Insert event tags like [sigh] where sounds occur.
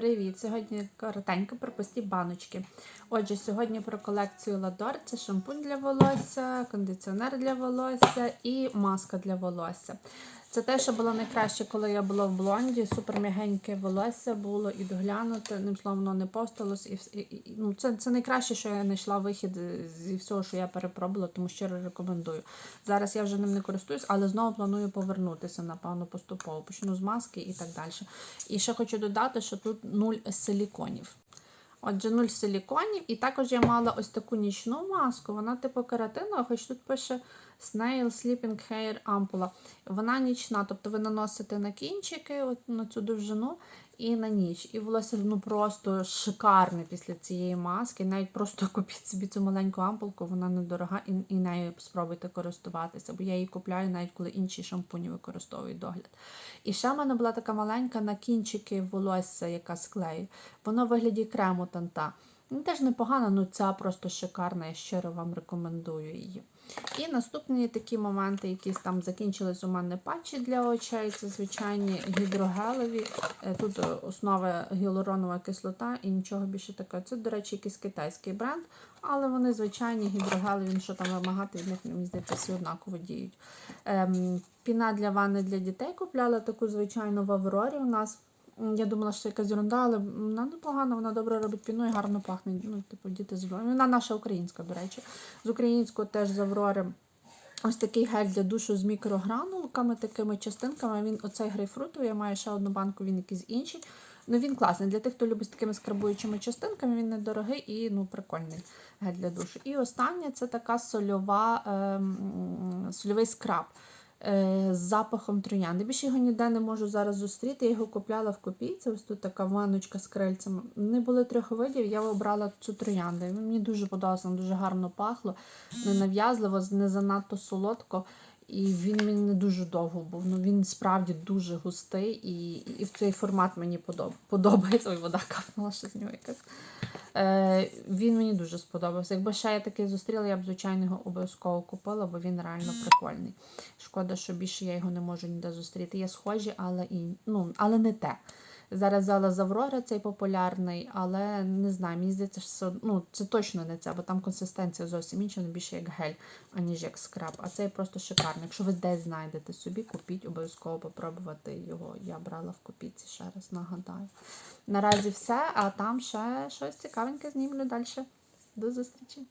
Привіт! Сьогодні коротенько про пусті баночки. Отже, сьогодні про колекцію Ладор. Це шампунь для волосся, кондиціонер для волосся і маска для волосся. Це те, що було найкраще, коли я була в блонді. Супер м'ягеньке волосся було і доглянуте, ним словом, воно не посталось. І, і, і, ну, це, це найкраще, що я знайшла вихід зі всього, що я перепробувала, тому щиро рекомендую. Зараз я вже ним не користуюсь, але знову планую повернутися, напевно, поступово. Почну з маски і так далі. І ще хочу додати, що тут нуль силіконів. Отже, нуль силіконів. І також я мала ось таку нічну маску. Вона типу кератинова, хоч тут пише Snail Sleeping Hair Ampoule. Вона нічна, тобто ви наносите на кінчики, от на цю довжину і на ніч. І волосся ну, просто шикарне після цієї маски. Навіть просто [laughs] купіть собі цю маленьку ампулку, вона недорога, і, і нею спробуйте користуватися. Бо я її купляю навіть коли інші шампуні використовують догляд. І ще в мене була така маленька на кінчики волосся, яка склею. Воно вигляді крему танта. Ну, теж непогано, ну ця просто шикарна, я щиро вам рекомендую її. І наступні такі моменти, якісь там закінчились у мене патчі для очей. Це звичайні гідрогелеві. Е, Тут е, основа гіалуронова кислота і нічого більше такого. Це, до речі, якийсь китайський бренд, але вони звичайні гідрогелеві, що там вимагати від них, мені здається, всі однаково діють. Ем, піна для ванни для дітей купляла таку звичайну в Аврорі у нас. Я думала, що це якась ерунда, але вона непогана, вона добре робить піну і гарно пахне. Ну, типу, діти з Вона наша українська, до речі. З українського теж з Аврори. Ось такий гель для душу з мікрогранулками, такими частинками. Він оцей грейпфрутовий, я маю ще одну банку, він якийсь інший. Ну він класний. Для тих, хто любить з такими скрабуючими частинками, він недорогий і ну, прикольний гель для душу. І останнє це така сольова, ем, сольовий скраб з запахом троянди. Більше його ніде не можу зараз зустріти. Я його купляла в копійці. Ось тут така ванночка з крильцями. Не були трьох видів, я обрала цю троянду. Мені дуже подобалося, дуже гарно пахло, ненав'язливо, не занадто солодко. І він мені не дуже довго був. Ну він справді дуже густий, і, і в цей формат мені подоб... подобається. Ой, вода капнула ще з нього якась. Е, він мені дуже сподобався. Якби ще я такий зустріла, я б звичайно його обов'язково купила, бо він реально прикольний. Шкода, що більше я його не можу ніде зустріти. Є схожі, але і ну, але не те. Зараз взяла з Аврори цей популярний, але не знаю, мені здається, що ну, це точно не це, бо там консистенція зовсім інша, не більше як гель, аніж як скраб. А цей просто шикарний. Якщо ви десь знайдете собі, купіть, обов'язково попробувати його. Я брала в копійці, ще раз нагадаю. Наразі все, а там ще щось цікавеньке знімлю далі. До зустрічі!